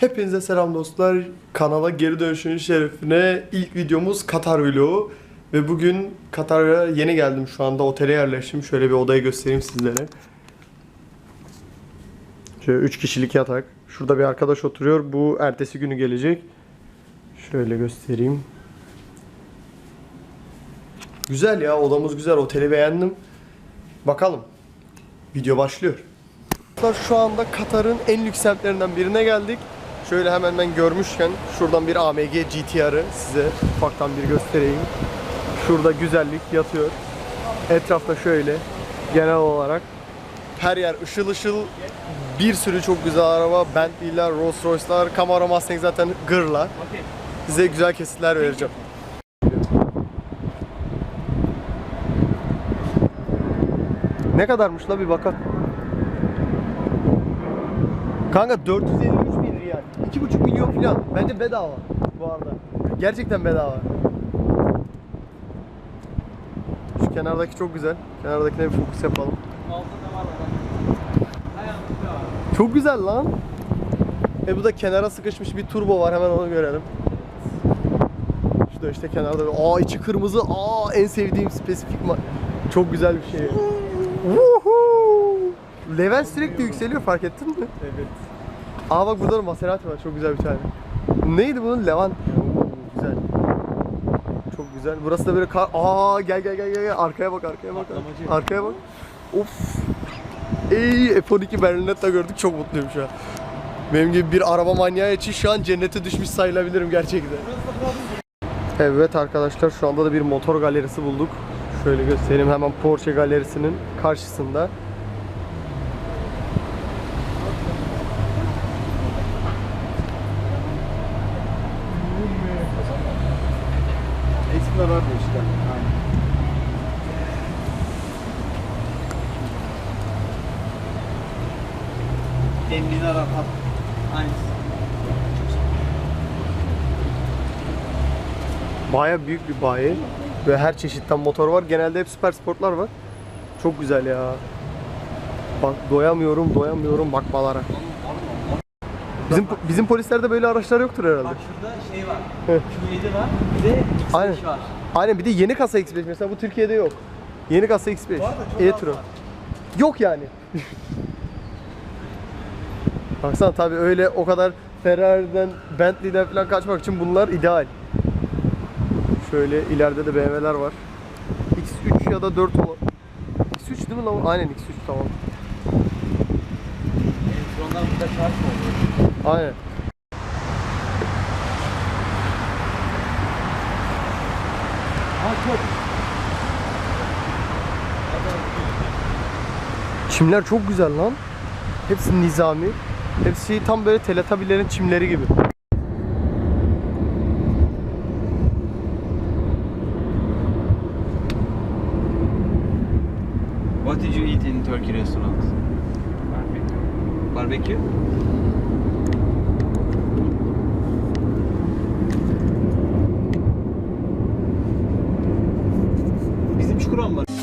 Hepinize selam dostlar. Kanala geri dönüşünün şerefine ilk videomuz Katar vlogu. Ve bugün Katar'a yeni geldim şu anda otele yerleştim. Şöyle bir odayı göstereyim sizlere. Şöyle 3 kişilik yatak. Şurada bir arkadaş oturuyor. Bu ertesi günü gelecek. Şöyle göstereyim. Güzel ya odamız güzel. Oteli beğendim. Bakalım. Video başlıyor. Şu anda Katar'ın en lüks semtlerinden birine geldik. Şöyle hemen ben görmüşken şuradan bir AMG GTR'ı size ufaktan bir göstereyim. Şurada güzellik yatıyor. Etrafta şöyle genel olarak her yer ışıl ışıl bir sürü çok güzel araba, Bentley'ler, Rolls Royce'lar, Camaro Mustang zaten gırla. Size güzel kesitler vereceğim. Ne kadarmış la bir bakalım. Kanka 453 riyal. 2,5 milyon falan. Bence bedava bu arada. Gerçekten bedava. Şu kenardaki çok güzel. Kenardakine bir fokus yapalım. Çok güzel lan. E bu da kenara sıkışmış bir turbo var. Hemen onu görelim. Şurada işte kenarda aa içi kırmızı. Aa en sevdiğim spesifik Çok güzel bir şey. Level sürekli yükseliyor fark ettin mi? Evet. Aa bak burada da Maserati var çok güzel bir tane. Neydi bunun? Levant. Oo, güzel. Çok güzel. Burası da böyle kar... Aa gel gel gel gel. Arkaya bak arkaya bak. Patlamacı. Arkaya bak. Of. Ey F12 Berlinetta gördük çok mutluyum şu an. Benim gibi bir araba manyağı için şu an cennete düşmüş sayılabilirim gerçekten. Evet arkadaşlar şu anda da bir motor galerisi bulduk. Şöyle göstereyim hemen Porsche galerisinin karşısında. Baya büyük bir bayi ve her çeşitten motor var. Genelde hep süper sportlar var. Çok güzel ya. Bak doyamıyorum, doyamıyorum bakmalara. Bizim bizim polislerde böyle araçlar yoktur herhalde. Bak şurada şey var. Heh. Q7 var. Bir de X5 Aynen. var. Aynen bir de yeni kasa X5 mesela bu Türkiye'de yok. Yeni kasa X5. Bu arada çok e-tron. Yok yani. Baksana tabii öyle o kadar Ferrari'den, Bentley'den falan kaçmak için bunlar ideal. Şöyle ileride de BMW'ler var. X3 ya da 4 ola. X3 değil mi lan? Aynen X3 tamam. Elektronlar burada şarj oluyor. Aynen. Çimler çok güzel lan. Hepsi nizami. Hepsi tam böyle teletabilerin çimleri gibi. Turkey restaurant? Barbecue. Barbecue? Bizim Çukuran var.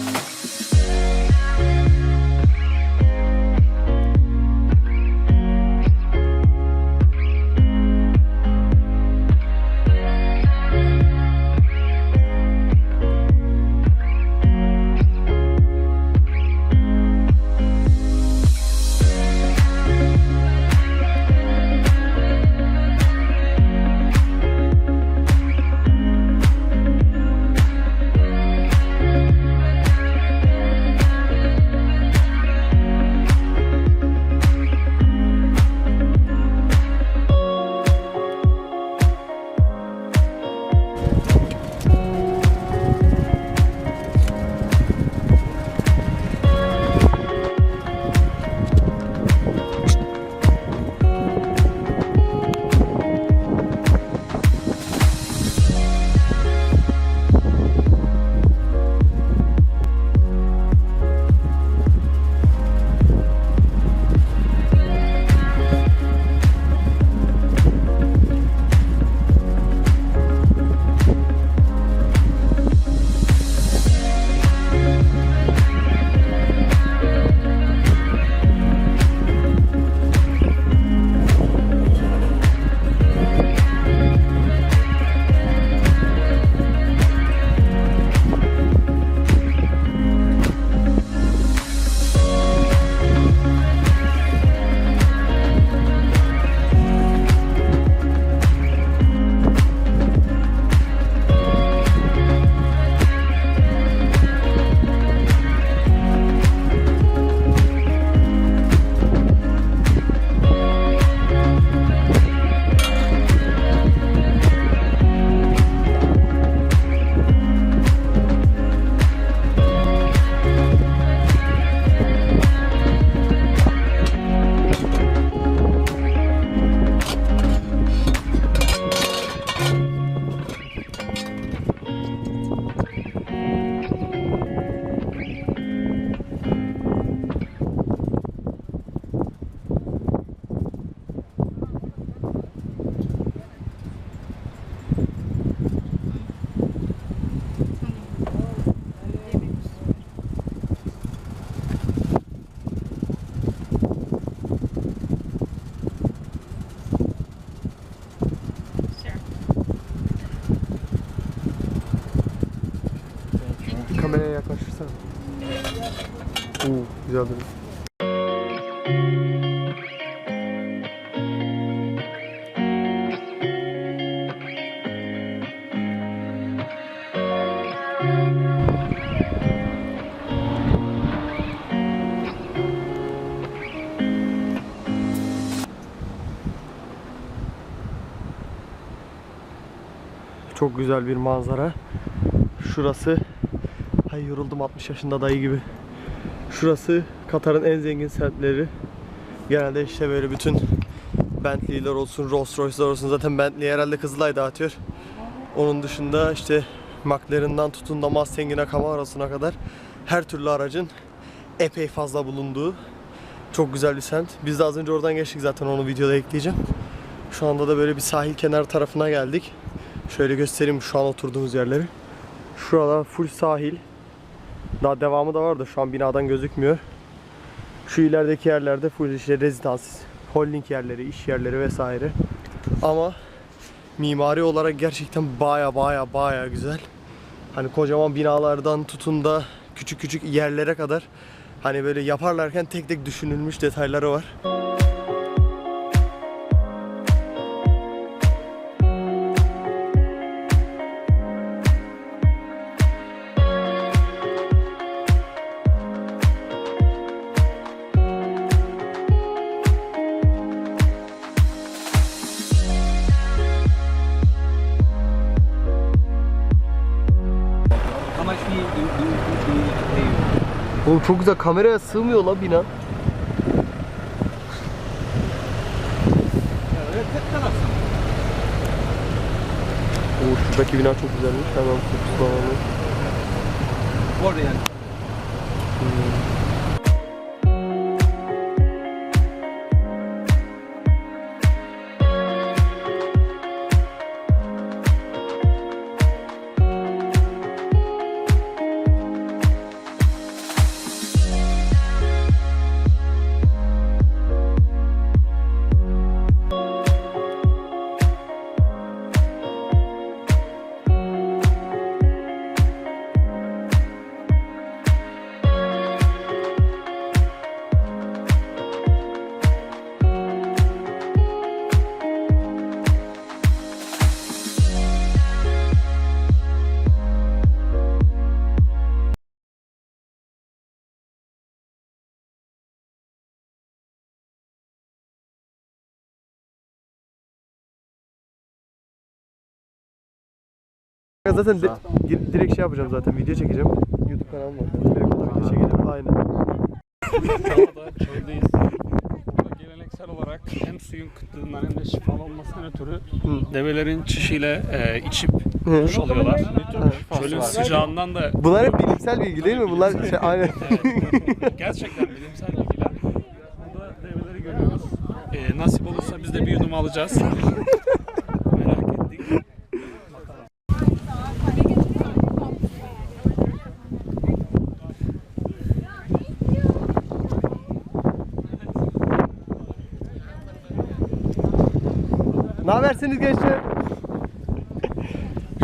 Güzel duruyor. Çok güzel bir manzara. Şurası Ay yoruldum 60 yaşında dayı gibi. Şurası Katar'ın en zengin semtleri. Genelde işte böyle bütün Bentley'ler olsun, Rolls Royce'lar olsun. Zaten Bentley herhalde Kızılay dağıtıyor. Onun dışında işte McLaren'dan tutun da Mustang'ine, Camaro'suna kadar her türlü aracın epey fazla bulunduğu çok güzel bir semt. Biz de az önce oradan geçtik zaten onu videoda ekleyeceğim. Şu anda da böyle bir sahil kenar tarafına geldik. Şöyle göstereyim şu an oturduğumuz yerleri. Şurada full sahil. Daha devamı da var da şu an binadan gözükmüyor. Şu ilerideki yerlerde full işte rezidans, holding yerleri, iş yerleri vesaire. Ama mimari olarak gerçekten baya baya baya güzel. Hani kocaman binalardan tutun da küçük küçük yerlere kadar hani böyle yaparlarken tek tek düşünülmüş detayları var. Oğlum çok güzel kameraya sığmıyor la bina. Oo şuradaki bina çok güzelmiş. Hemen fokuslanalım. Orada yani. Ya Zaten di- di- direkt şey yapacağım zaten video çekeceğim. YouTube kanalım var. Direkt olarak da çekeceğim. Aynen. Dağda çöldeyiz. Burada geleneksel olarak hem suyun kıtlığından hem de şifalı olmasından ötürü develerin çişiyle e, içip duş alıyorlar. Çölün sıcağından da Bunlar hep bilimsel bilgi değil mi? Bunlar şey aynen. gerçekten bilimsel bilgiler. Burada develeri görüyoruz. E, nasip olursa biz de bir yudum alacağız. habersiniz gençler?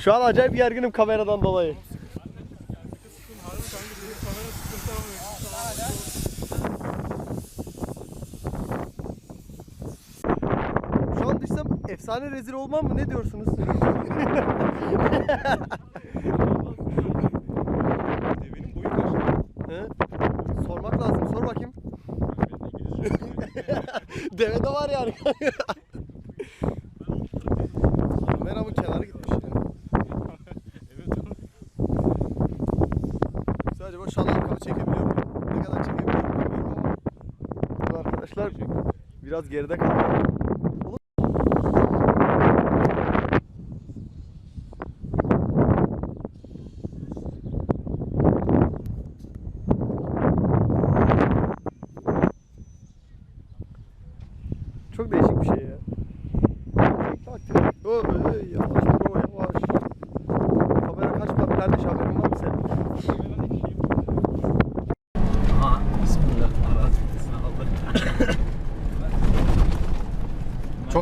Şu an acayip gerginim kameradan dolayı. Şu an düşsem efsane rezil olmam mı? Ne diyorsunuz? Devenin boyu kaç? He? Sormak lazım. Sor bakayım. Deve de var yani. Kameramın kenarı gitmiş ya. Sadece bu şu an arkamı çekebiliyorum. Ne kadar çekebiliyorum bilmiyorum ama. Bu arkadaşlar biraz geride kaldı.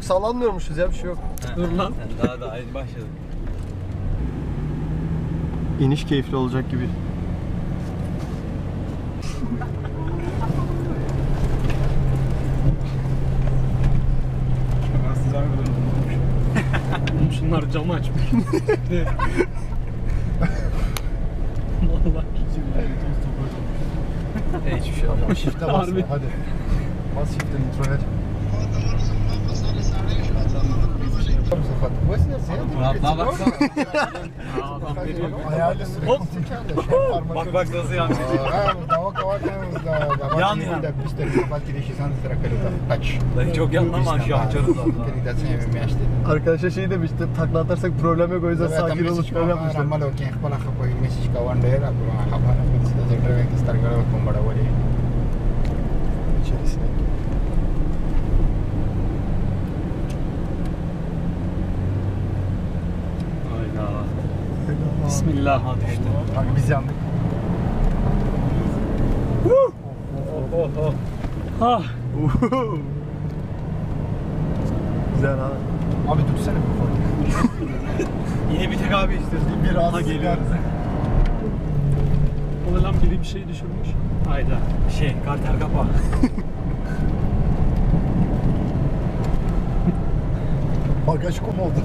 sallanmıyormuşuz ya bir şey yok. Dur lan. Daha da aynı başladık. İniş keyifli olacak gibi. Şunlar camı açmış. Vallahi. Hiçbir şey olmamış. Şey shift'e basma hadi. Bas shift'e introya. Shift'e nitroya. Rahatlığa baksana. Adam veriyor. Ayarlı süre. Hop. Bak bak nasıl yandı. Yan yan. Dayı çok yandı ama aşağı açarız zaten. Arkadaşa şey demiştim. Takla atarsak problem yok o yüzden sakin olup şöyle yapmışlar. İçerisine. Hayda. Bismillah. Hadi işte. Kanka biz yandık. Ah. Güzel ha. Abi tutsana bu. Yine bir tek abi istiyorsun. Biraz Ha, geliyor. O ne lan biri bir şey düşürmüş. Hayda. Şey karter kapağı. Bagaj kum oldu.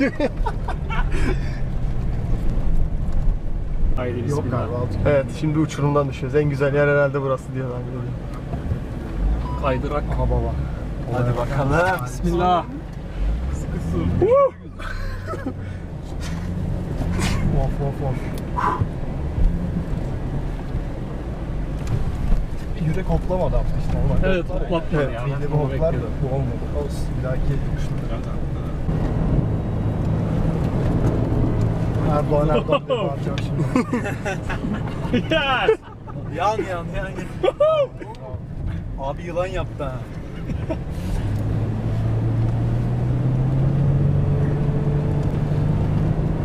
Haydi Yok bismillah. galiba. altı. Evet şimdi uçurumdan düşüyoruz. En güzel yer herhalde burası diyor ben geliyorum. Kaydırak. Aha baba. Hadi bakalım. Bismillah. Sıkı su. Of of of. Yürek hoplamadı ama işte. Evet hoplatma Evet, ya. Mide Ben bir bunu hoplar da bekliyordum. bu olmadı. Olsun. Bir dahaki düşünürüm. Erdoğan Erdoğan diye bağıracağım şimdi. Yes. Yan yan yan. Abi yılan yaptı ha.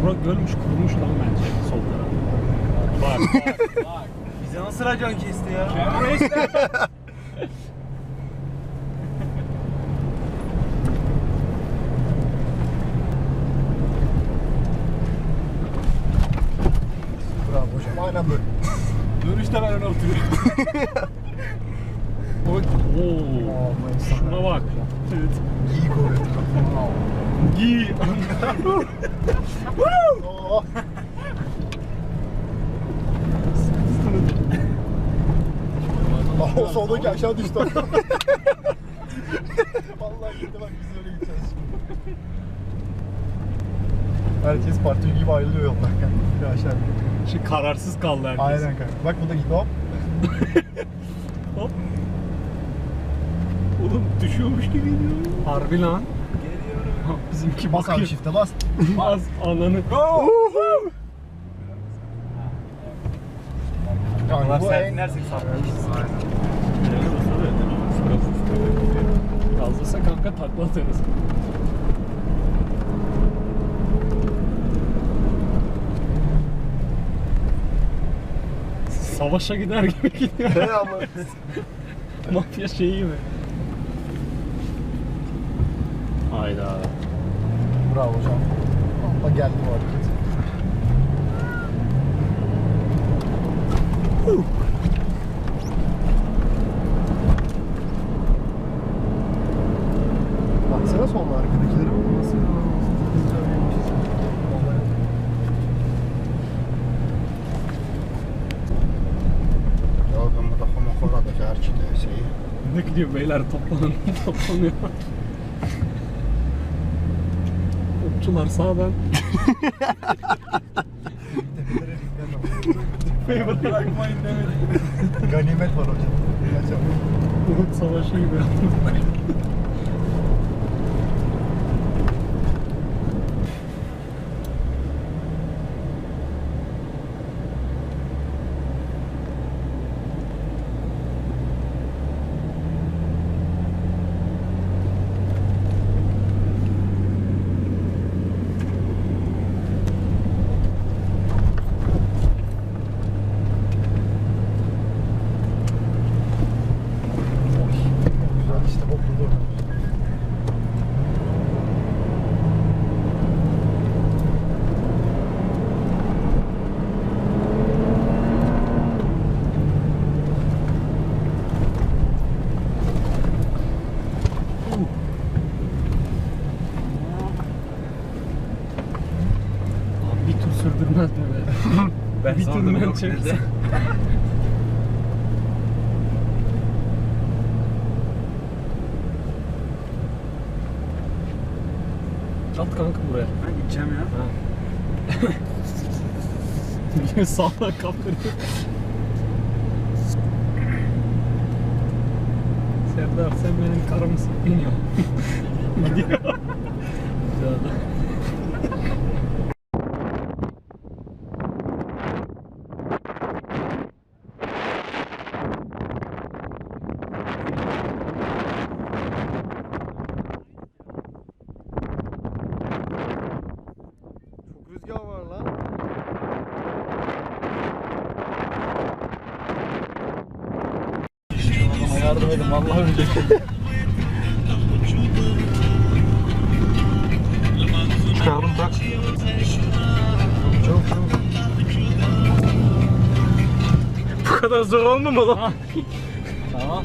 Burak görmüş kurumuş lan bence sol taraf. Bak bak. Bize nasıl racon kesti ya? Bravo Aynen böyle. Dönüşte ben öne oturuyorum. Oo. Şuna bak. Evet. İyi koruyor. Giy. Oo. Aa, o soldaki aşağı düştü. Vallahi gitti bak biz öyle gideceğiz şimdi. Herkes parti gibi ayrılıyor yoldan. Bir aşağı bir. Şu kararsız kaldı herkes. Aynen kanka. Bak bu da gitti hop. Hop. Oğlum düşüyormuş gibi gidiyor. Harbi lan. Ha, Bizimki Bas abi bakıyor. shift'e bas. Az ananı. Kanka bu sen en... Gazlasa kanka takla atarız. Savaşa gider gibi gidiyor. He ama. Mafya şeyi gibi. Hayda. Bravo hocam. Hoppa geldi bu hareket. Baksana Ne gidiyor beyler toplanın toplanıyor. Okçular sağdan. Tepelere bırakmayın demedim. Ganimet var hocam. Uhud savaşı gibi. Güzel işte hopladı. Sordum ben dedi. At kanka buraya. Ben gideceğim ya. Sağdan kaptırıyor. Serdar sen benim karımsın. Gidiyor. Güzel. Çok rüzgar var lan. Adama yardım edin vallahi ölecek. Çıkardım tak. Çok çok. Bu kadar zor olmamalı lan. tamam.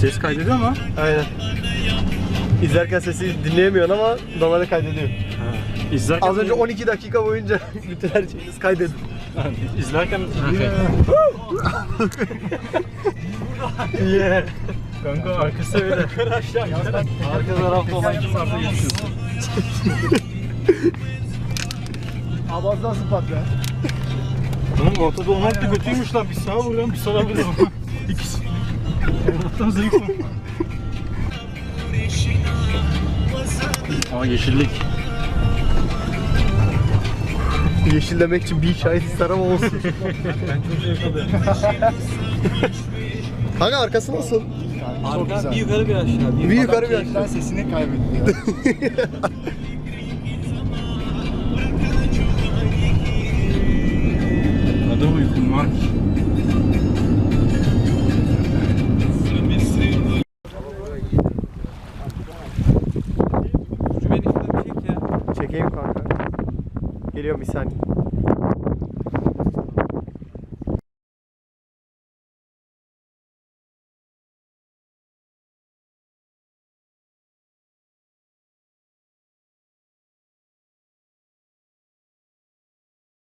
Ses kaydediyor mu? Aynen. İzlerken sesi dinleyemiyorsun ama normalde kaydediyor. İzlerken Az önce 12 dakika boyunca bütün her şeyiniz kaydedin. İzlerken Yeah. Kanka arkası öyle. Arkadaşlar arka tarafta olan kim varsa geçiyorsun. Abaz nasıl patlar? Oğlum ortada olmak da kötüymüş lan. Bir sağa vuruyorum bir sola vuruyorum. İkisi. Allah'tan zayıfım. Ama yeşillik. Yeşillemek için bir hikaye sarım olsun. Ben çok zevk alıyorum. Kanka arkası nasıl? Arka bir yukarı bir aşağı. Bir yukarı bir aşağı. sesini kaybetti ya. Hadi uykum var. Çekeyim kanka. Geliyorum bir saniye.